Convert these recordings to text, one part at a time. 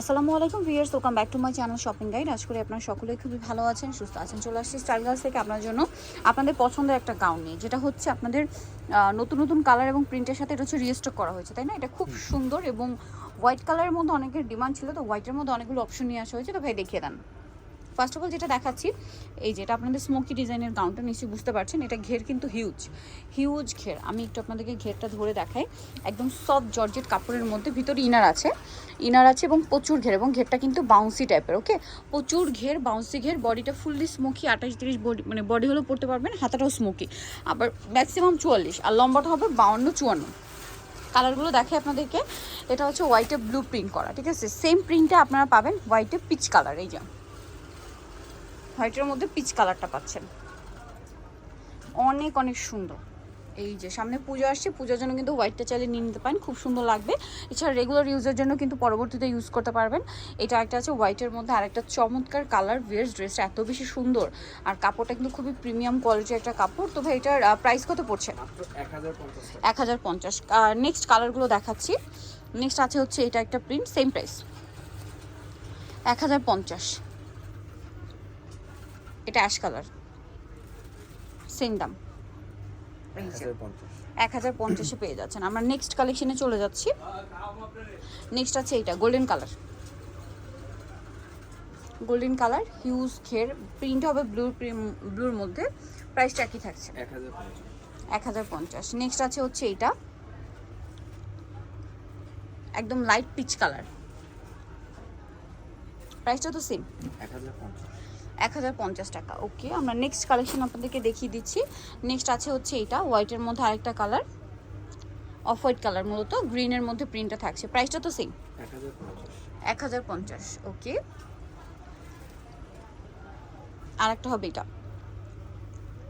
আসসালামু আলাইকুম viewers welcome back to my channel shopping guide আজ করে আপনারা সকলেই খুবই ভালো আছেন, সুস্থ আছেন। চলে আসছি স্টাইল গার্লস থেকে আপনার জন্য আপনাদের পছন্দের একটা গাউন নিয়ে, যেটা হচ্ছে আপনাদের নতুন নতুন কালার এবং প্রিন্টের সাথে এটা হচ্ছে রিস্টক করা হয়েছে, তাই না? এটা খুব সুন্দর এবং হোয়াইট কালারের মধ্যে অনেকের ডিমান্ড ছিল, তো হোয়াইটের মধ্যে অনেকগুলো অপশন নিয়ে আসা হয়েছে। তো ভাই দেখিয়ে দেন। ফার্স্ট অফ অল যেটা দেখাচ্ছি, এই যেটা আপনাদের স্মোকি ডিজাইনের গাউনটা নিশ্চয়ই বুঝতে পারছেন, এটা ঘের কিন্তু হিউজ হিউজ ঘের। আমি একটু আপনাদেরকে ঘেরটা ধরে দেখাই। একদম সফট জর্জেট কাপড়ের মধ্যে ভিতরে ইনার আছে। ইনার আছে এবং প্রচুর ঘের এবং ঘেরটা কিন্তু বাউন্সি টাইপের ওকে প্রচুর ঘের বাউন্সি ঘের বডিটা ফুললি স্মোকি আঠাশ তিরিশ বডি মানে বডি হলেও পড়তে পারবেন, হাতাটাও স্মোকি আবার ম্যাক্সিমাম চুয়াল্লিশ, আর লম্বাটা হবে বাউন্ন, চুয়ান্ন। কালারগুলো দেখে আপনাদেরকে। এটা হচ্ছে হোয়াইটে ব্লু প্রিন্ট করা, ঠিক আছে? সেম প্রিন্টটা আপনারা পাবেন হোয়াইটে পিচ কালার এই যে। হোয়াইটের মধ্যে পিচ কালারটা পাচ্ছেন। অনেক অনেক সুন্দর। এই যে সামনে পুজো আসছে পুজোর জন্য কিন্তু হোয়াইটটা চাইলে নিয়ে নিতে পারেন খুব সুন্দর লাগবে। এছাড়া রেগুলার ইউজের জন্য কিন্তু পরবর্তীতে ইউজ করতে পারবেন। এটা একটা আছে হোয়াইটের মধ্যে আর একটা চমৎকার কালার ভিয়ার্স ড্রেসটা এত বেশি সুন্দর। আর কাপড়টা কিন্তু খুবই প্রিমিয়াম কোয়ালিটির একটা কাপড়। তো ভাই এটার প্রাইস কত পড়ছে? মাত্র এক হাজার পঞ্চাশ টাকা। এক হাজার পঞ্চাশ। নেক্সট কালারগুলো দেখাচ্ছি। নেক্সট আছে হচ্ছে এটা একটা প্রিন্ট সেম প্রাইস এক হাজার পঞ্চাশ। এটা অ্যাশ কালার। সেম দাম। এক হাজার পঞ্চাশ। পেয়ে যাচ্ছেন। আমরা নেক্সট কালেকশনে চলে যাচ্ছি। নেক্সট আছে এটা golden colour golden colour huge ঘের প্রিন্ট হবে ব্লু ব্লুর মধ্যে। প্রাইসটা একই থাকছে। এক হাজার পঞ্চাশ। এক হাজার পঞ্চাশ। নেক্সট আছে হচ্ছে এইটা। একদম লাইট পিচ কালার প্রাইসটা তো সেম এক হাজার পঞ্চাশ। এক হাজার পঞ্চাশ টাকা। ওকে আমরা নেক্সট কালেকশন আপনাদেরকে দেখিয়ে দিচ্ছি। নেক্সট আছে হচ্ছে এটা হোয়াইটের মধ্যে আরেকটা কালার অফ হোয়াইট কালার মূলত গ্রিনের মধ্যে প্রিন্টটা থাকছে। প্রাইসটা তো সেম এক হাজার পঞ্চাশ। ওকে আর একটা হবে এটা।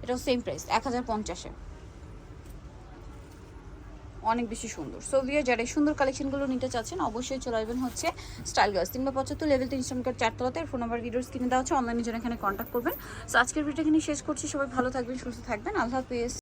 এটাও সেম প্রাইস এক হাজার পঞ্চাশে। অনেক বেশি সুন্দর। সো ভিয়ার যারা এই সুন্দর কালেকশনগুলো নিতে চাচ্ছেন, অবশ্যই চলে আসবেন হচ্ছে স্টাইল গার্লস তিনবার পঁচাত্তর লেভেল তিন শ্রমিকের চারতলাতে ফোন নাম্বার ভিডিওস কিনে দেওয়া হচ্ছে অনলাইনে জন্য এখানে কন্ট্যাক্ট করবেন। সো আজকের ভিডিওটা এখানে শেষ করছি। সবাই ভালো থাকবেন, সুস্থ থাকবেন। আল্লাহ হাফিজ।